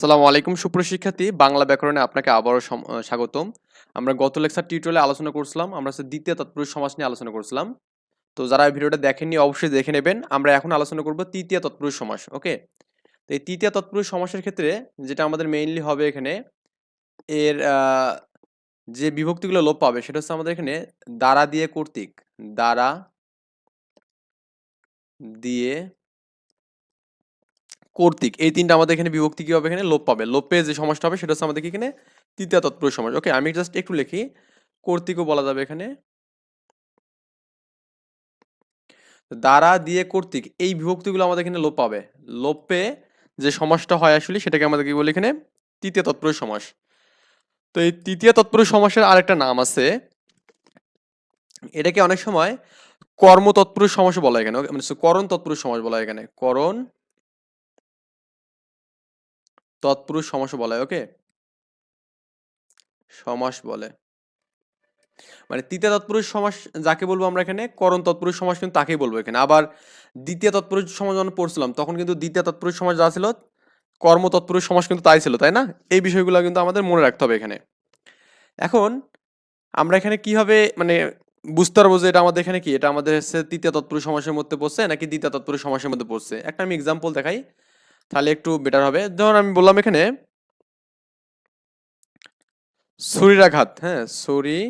আসসালামু আলাইকুম সুপ্রশিক্ষার্থী বাংলা ব্যাকরণে আপনাকে আবারও স্বাগতম। আমরা গত লেকচার টিউটোরিয়ালে আলোচনা করছিলাম, আমরা দ্বিতীয় তৎপুরুষ সমাস নিয়ে আলোচনা করছিলাম। তো যারা ভিডিওটা দেখেননি, অবশ্যই দেখে নেবেন। আমরা এখন আলোচনা করব তৃতীয় তৎপুরুষ সমাস, ওকে? তো এই তৃতীয় তৎপুরুষ সমাসের ক্ষেত্রে যেটা আমাদের মেইনলি হবে এখানে, এর যে বিভক্তিগুলো লোপ পাবে সেটা হচ্ছে আমাদের এখানে দ্বারা দিয়ে কর্তৃক, দ্বারা দিয়ে কর্তৃক। এই তিনটা আমাদের এখানে বিভক্তি কী হবে এখানে লোপ পাবে। লোপে যে সমাজটা হবে, সেটা হচ্ছে আমাদের এখানে তৃতীয় তৎপুরুষ সমাজ। ওকে আমি জাস্ট একটু লিখি। কর্তৃকও বলা যাবে এখানে। দ্বারা দিয়ে কর্তৃক, এই বিভক্তিগুলো আমাদের এখানে লোপ পাবে। লোপে যে সমাজটা হয় আসলে, সেটাকে আমাদের কি বলি এখানে? তৃতীয় তৎপুরুষ সমাস তো এই তৃতীয় তৎপুরুষ সমাসের আরেকটা নাম আছে। এটাকে অনেক সময় কর্ম তৎপুরুষ সমাস বলা এখানে? মানে করণ তৎপুরুষ সমাস বলা এখানে। করণ তৎপুরুষ সমাস বলা, ওকে? সমাস বলে। মানে তৃতীয় তৎপুরুষ সমাস যাকে বলব আমরা এখানে, করণ তৎপুরুষ সমাস কিন্তু তাকেই বলব এখানে। আবার দ্বিতীয় তৎপুরুষ সমাস যখন পড়ছিলাম, তখন কিন্তু দ্বিতীয় তৎপুরুষ সমাস যা ছিল, কর্ম তৎপুরুষ সমাস কিন্তু তাই ছিল, তাই না? এই বিষয়গুলো কিন্তু আমাদের মনে রাখতে হবে এখানে। এখন আমরা এখানে কীভাবে মানে বুঝতে পারব যে এটা আমাদের এখানে কি? এটা আমাদের হচ্ছে তৃতীয় তৎপুরুষ সমাসের মধ্যে পড়ছে নাকি দ্বিতীয় তৎপুরুষ সমাসের মধ্যে পড়ছে? একটা আমি এক্সাম্পল দেখাই। তাহলে একটু বেটার হবে। ধরুন আমি বললাম এখানে ছুরিরাঘাত হ্যাঁ ছুরি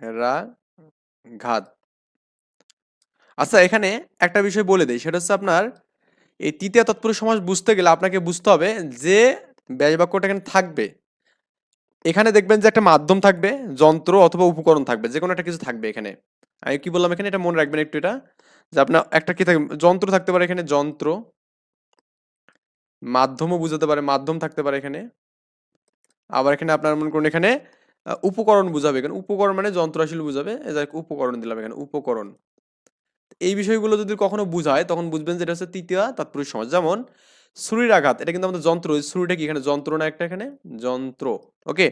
রা ঘাত আচ্ছা এখানে একটা বিষয় বলে দেই, সেটা হচ্ছে আপনার, এই তৃতীয় তৎপুরুষ সমাস বুঝতে গেলে আপনাকে বুঝতে হবে যে ব্যাস বাক্যটা এখানে থাকবে। এখানে দেখবেন যে একটা মাধ্যম থাকবে, যন্ত্র অথবা উপকরণ থাকবে যে কোনো একটা কিছু থাকবে এখানে। আমি কি বললাম এখানে? এটা মনে রাখবেন একটু এটা, যে আপনার একটা কি থাকবে যন্ত্র থাকতে পারে এখানে, যন্ত্র। মাধ্যমও বুঝাতে পারে, মাধ্যম থাকতে পারে এখানে। আবার এখানে আপনার মনে করুন এখানে উপকরণ বুঝাবে। এখানে উপকরণ মানে যন্ত্র আসলে বুঝাবে উপকরণ দিলাম এখানে, উপকরণ। এই বিষয়গুলো যদি কখনো বুঝায়, তখন বুঝবেন যে এটা হচ্ছে তৃতীয় তাৎপুরুষ সমাজ। যেমন ছুরির আঘাত, এটা কিন্তু আমাদের যন্ত্র ছুরিটা কি এখানে যন্ত্র না একটা এখানে? যন্ত্র, ওকে?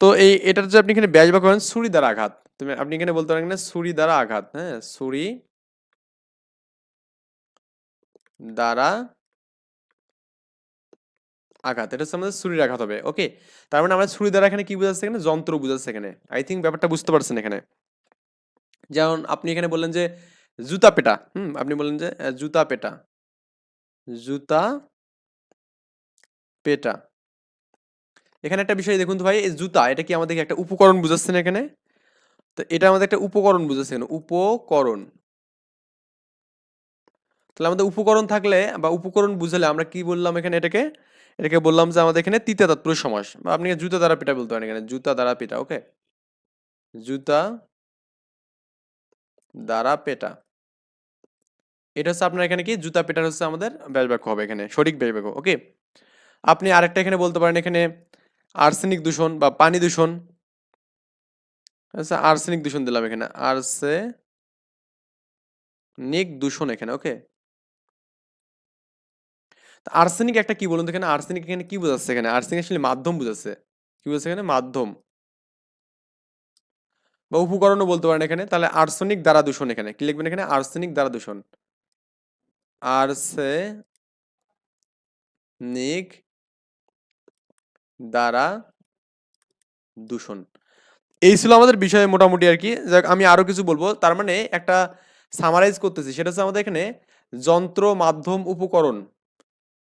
তো এই, এটার যে আপনি এখানে ব্যাস বা করেন ছুরি দ্বারা আঘাত। তুমি, আপনি এখানে বলতে পারেন এখানে দ্বারা আঘাত হ্যাঁ ছুরি দ্বারা আঘাত, এটা হচ্ছে আমাদের ছুরির আঘাত হবে ওকে তার মানে আমরা ছুরি দ্বারা এখানে কি বোঝাচ্ছে এখানে? যন্ত্র বোঝাচ্ছে এখানে। আই থিঙ্ক ব্যাপারটা বুঝতে পারছেন এখানে। যেমন আপনি এখানে বললেন যে জুতা পেটা, হুম, আপনি বললেন যে জুতা পেটা। জুতা পেটা। এখানে একটা বিষয় দেখুন তো ভাই, এই জুতা, এটা কি আমাদেরকে একটা উপকরণ বুঝাচ্ছে না এখানে? তো এটা আমাদের একটা উপকরণ বুঝাচ্ছে এখানে, উপকরণ। তাহলে আমাদের উপকরণ থাকলে বা উপকরণ বুঝালে আমরা কি বললাম এখানে এটাকে? এটাকে বললাম যে আমাদের এখানে তৃতীয় তৎপুরুষ সমাস। আপনি জুতা দ্বারা পিটা বলতে পারেন এখানে, জুতা দ্বারা পিটা ওকে? জুতা দ্বারা পেটা এটা হচ্ছে আপনার এখানে কি? জুতা পেটার হচ্ছে আমাদের ব্যাস হবে এখানে, সঠিক ব্যাস ওকে? আপনি আরেকটা এখানে বলতে পারেন এখানে আর্সেনিক দূষণ বা পানি দূষণ। আচ্ছা আর্সেনিক দূষণ দিলাম এখানে, আর্সেনিক দূষণ এখানে, ওকে? আর্সেনিক একটা কি বলুন তো এখানে? আর্সেনিক এখানে কি বোঝাচ্ছে এখানে? আর্সেনিক আসলে মাধ্যম বোঝাচ্ছে। কি বোঝাচ্ছে এখানে? মাধ্যম। বা উপকরণও বলতে পারেন এখানে। তাহলে আর্সেনিক দ্বারা দূষণ এখানে। কি লিখবেন এখানে? আর্সেনিক দ্বারা দূষণ। আর্সেনিক দ্বারা দূষণ। এই ছিল আমাদের বিষয়ে মোটামুটি আর কি। আমি আরও কিছু বলব। তার মানে একটা সামারাইজ করতেছি। সেটা হচ্ছে আমাদের এখানে যন্ত্র, মাধ্যম, উপকরণ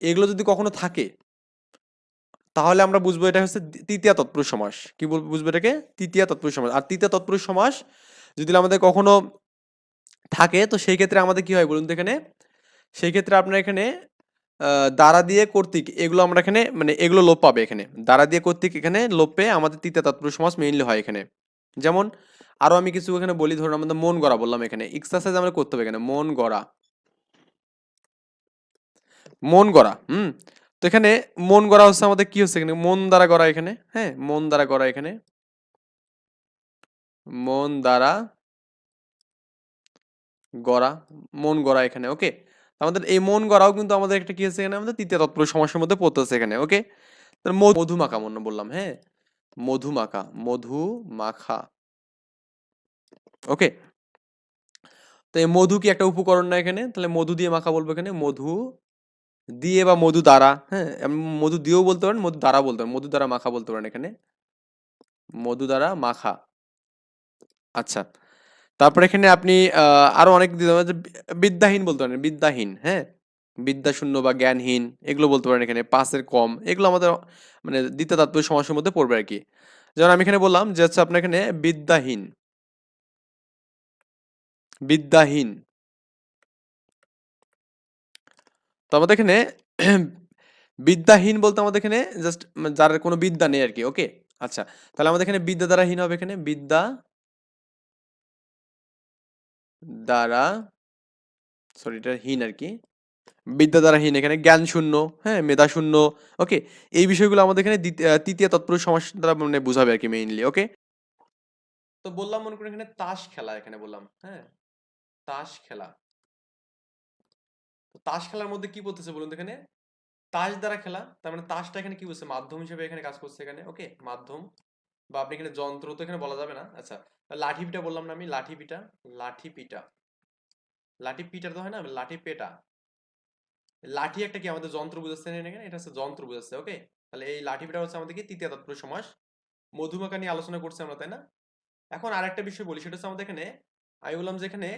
এগুলো যদি কখনো থাকে, তাহলে আমরা বুঝব এটা হচ্ছে তৃতীয় তৎপুরুষ সমাস। কি বুঝব এটাকে? তৃতীয় তৎপুরুষ সমাস। আর তৃতীয় তৎপুরুষ সমাস যদি আমাদের কখনো থাকে, তো সেই ক্ষেত্রে আমাদের কি হয় বলুন তো এখানে? সেই ক্ষেত্রে আপনার এখানে দ্বারা দিয়ে কর্তৃক এগুলো আমরা এখানে মানে এগুলো লোপ পাবে এখানে। দ্বারা দিয়ে কর্তৃক এখানে লোপ পেয়ে আমাদের তৃতীয় তৎপুরুষ সমাস মেইনলি হয় এখানে। যেমন, আরও আমি কিছু এখানে বলি, ধরুন আমাদের মন গড়া বললাম এখানে। এক্সারসাইজ আমরা করতে হবে এখানে। মন গড়া। মন গড়া, হুম? তো এখানে মন গড়া হচ্ছে আমাদের কি হচ্ছে এখানে? মন দ্বারা গড়া এখানে হ্যাঁ? মন দ্বারা গড়া এখানে। মন দ্বারা গড়া, মন গড়া এখানে, ওকে? আমাদের এই মন গড়াও কিন্তু আমাদের একটা কি আছে এখানে? আমাদের তৃতীয় তৎপুরুষ সমাসের মধ্যে পড়তেছে এখানে, ওকে? তাহলে মধু মাখা মনে বললাম হ্যাঁ? মধু মাখা মধু মাখা ওকে? তো এই মধু কি একটা উপকরণ না এখানে? তাহলে মধু দিয়ে মাখা বলব এখানে, মধু দিয়ে বা মধু দ্বারা হ্যাঁ? মধু দিয়েও বলতে পারেন, মধু দ্বারা বলতে পারেন, মধু দ্বারা মাখা বলতে পারেন এখানে। মধু দ্বারা মাখা। আচ্ছা তারপর এখানে আপনি আরও অনেক বিদ্যাহীন বলতে পারেন, বিদ্যাহীন হ্যাঁ? বিদ্যাশূন্য বা জ্ঞানহীন, এগুলো বলতে পারেন এখানে পাসের কম, এগুলো আমাদের মানে দ্বিতীয় তাৎপর্য সমাসের মধ্যে পড়বে আর কি যেমন আমি এখানে বললাম যে হচ্ছে আপনার এখানে বিদ্যাহীন। বিদ্যাহীন। তো আমাদের এখানে বিদ্যাহীন বলতে আমাদের এখানে জাস্ট যার কোনো বিদ্যা নেই আর কি ওকে আচ্ছা তাহলে আমাদের এখানে বিদ্যা দ্বারা হীন হবে এখানে? বিদ্যা দ্বারা সরি এটা হীন আর কি বিদ্যা দ্বারা হীন, এখানে জ্ঞান শূন্য হ্যাঁ মেধা শূন্য ওকে এই বিষয়গুলো আমাদের এখানে তৃতীয় তৎপুরুষ সমাস দ্বারা মানে বোঝাবে আর কি মেইনলি ওকে তো বললাম মনে করেন এখানে তাস খেলা এখানে বললাম হ্যাঁ? তাস খেলা। তো তাস খেলার মধ্যে কি বলতেছে বলুন এখানে? তাস দ্বারা খেলা, তার মানে তাসটা এখানে কি বলছে? মাধ্যম হিসেবে এখানে কাজ করছে এখানে, ওকে? মাধ্যম। বা আপনি এখানে যন্ত্র তো এখানে বলা যাবে না। আচ্ছা লাঠি পিটা বললাম না আমি লাঠি পিটা লাঠি পিটা লাঠি পিটা তো হয় না লাঠি পেটা লাঠি একটা কি আমাদের যন্ত্র বুঝাচ্ছে এখানে? এটা হচ্ছে যন্ত্র বুঝাচ্ছে, ওকে? তাহলে এই লাঠি পিটা হচ্ছে আমাদের কি? তৃতীয় তৎপুরুষ সমাস। মধুমাখা নিয়ে আলোচনা করছি আমরা, তাই না? এখন আরেকটা বিষয় বলি, সেটা হচ্ছে আমাদের এখানে, আমি বললাম যে এখানে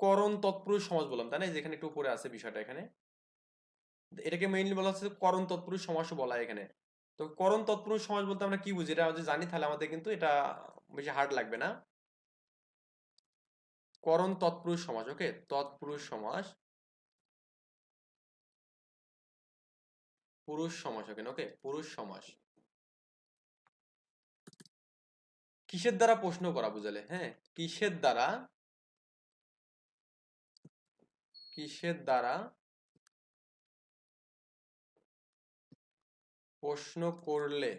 করণ তৎপুরুষ সমাজ বললাম, তাই না? যেখানে একটু উপরে আছে বিষয়টা এখানে। এটাকে মেইনলি বলা হচ্ছে করণ তৎপুরুষ সমাসও বলা এখানে। তো করণ তৎপুরুষ সমাজ বলতে আমরা কি বুঝি? এটা জানি তাহলে আমাদের কিন্তু এটা বেশি হার্ড লাগবে না। করণ তৎপুরুষ সমাজ ওকে তৎপুরুষ সমাস, পুরুষ সমাস ওকে ওকে পুরুষ সমাস। কিসের দ্বারা প্রশ্ন করা বুঝালে? হ্যাঁ কিসের দ্বারা কিসের দ্বারা প্রশ্ন করলে?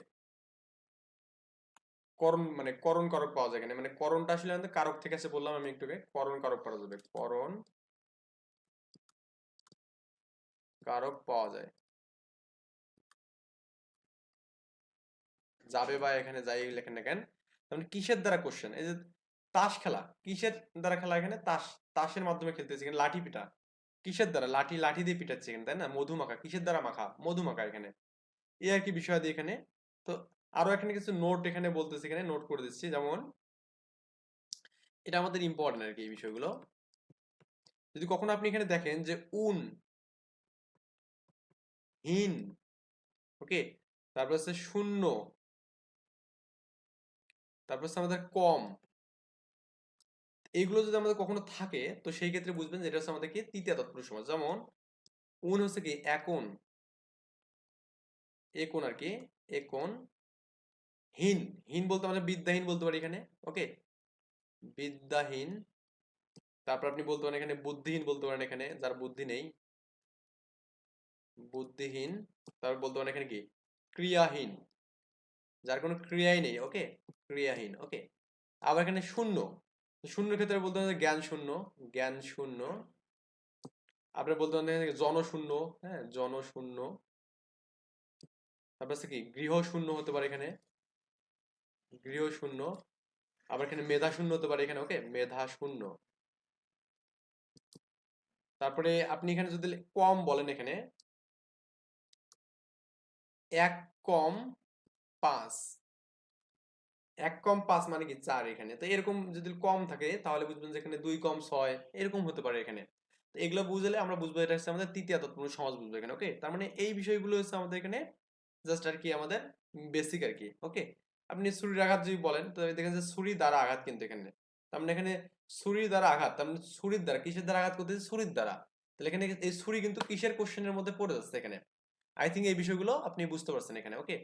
করণ মানে করণ কারক পাওয়া যায় মানে করণটা আসলে আমাদের কারক থেকে আছে বললাম আমি একটু আগে করণ কারক করা যাবে। করণ কারক পাওয়া যায়। যাবে বা এখানে যাই লেখেন না কেন? তাহলে কিসের দ্বারা কোশ্চেন এই যে তাস খেলা, কিসের দ্বারা খেলা এখানে? তাস, তাসের মাধ্যমে খেলতেছে লাঠি পিটা। কিসের দ্বারা? লাঠি লাঠি দিয়ে পিটাচ্ছে এখানে, তাই না? মধু মাখা কিসের দ্বারা মাখা? মধু মাখা এখানে। এই আর কি বিষয় দিয়ে এখানে। তো আরও এখানে কিছু নোট এখানে বলতেছে, এখানে নোট করে দিচ্ছি। যেমন এটা আমাদের ইম্পর্টেন্ট আর কি এই বিষয়গুলো। যদি কখনো আপনি এখানে দেখেন যে উন, হিন ওকে তারপর হচ্ছে শূন্য, তারপর হচ্ছে আমাদের কম এইগুলো যদি আমাদের কখনো থাকে, তো সেই ক্ষেত্রে বুঝবেন যে এটা হচ্ছে আমাদের কি তৃতীয় তৎপুরুষ সমাস যেমন, উন হচ্ছে কি? একন একন আর কি? একন হীন। হীন বলতে আমরা বিদ্যাহীন বলতে পারি এখানে, ওকে? বিদ্যাহীন। তারপর আপনি বলতে পারেন এখানে বুদ্ধিহীন বলতে পারেন এখানে, যার বুদ্ধি নেই। বুদ্ধিহীন। তারপর বলতে পারেন এখানে কি? ক্রিয়াহীন। যার কোনো ক্রিয়াই নেই, ওকে? ক্রিয়াহীন, ওকে? আবার এখানে শূন্য। শূন্যের ক্ষেত্রে বলতে পারেন জ্ঞান শূন্য জ্ঞান শূন্য। আপনার বলতে পারেন জনশূন্য হ্যাঁ জনশূন্য। তারপর কি? গৃহ শূন্য হতে পারে এখানে। গৃহ শূন্য আবার এখানে মেধা শূন্য হতে পারে এখানে ওকে মেধা শূন্য তারপরে আপনি এখানে যদি কম বলেন এখানে, এক কম পাঁচ। এক কম পাঁচ মানে কি চার এখানে। তো এরকম যদি কম থাকে, তাহলে বুঝবেন যে এখানে দুই কম ছয়, এরকম হতে পারে এখানে। তো এগুলো বুঝলে আমরা বুঝব এটা হচ্ছে আমাদের তৃতীয় তৎপুরুষ সমাজ বুঝব এখানে ওকে তার মানে এই বিষয়গুলো হচ্ছে আমাদের এখানে জাস্ট আর কি আমাদের বেসিক আর কি ওকে আপনি ছুরির আঘাত যদি বলেন, তো দেখেন যে ছুরি দ্বারা আঘাত কিন্তু এখানে। তার মানে এখানে ছুরির দ্বারা আঘাত, তার মানে ছুরির দ্বারা, কিসের দ্বারা আঘাত করতেছে? ছুরির দ্বারা। তাহলে এখানে এই ছুরি কিন্তু কিসের কোশ্চেনের মধ্যে পড়ে যাচ্ছে এখানে? আই থিঙ্ক এই বিষয়গুলো আপনি বুঝতে পারছেন এখানে ওকে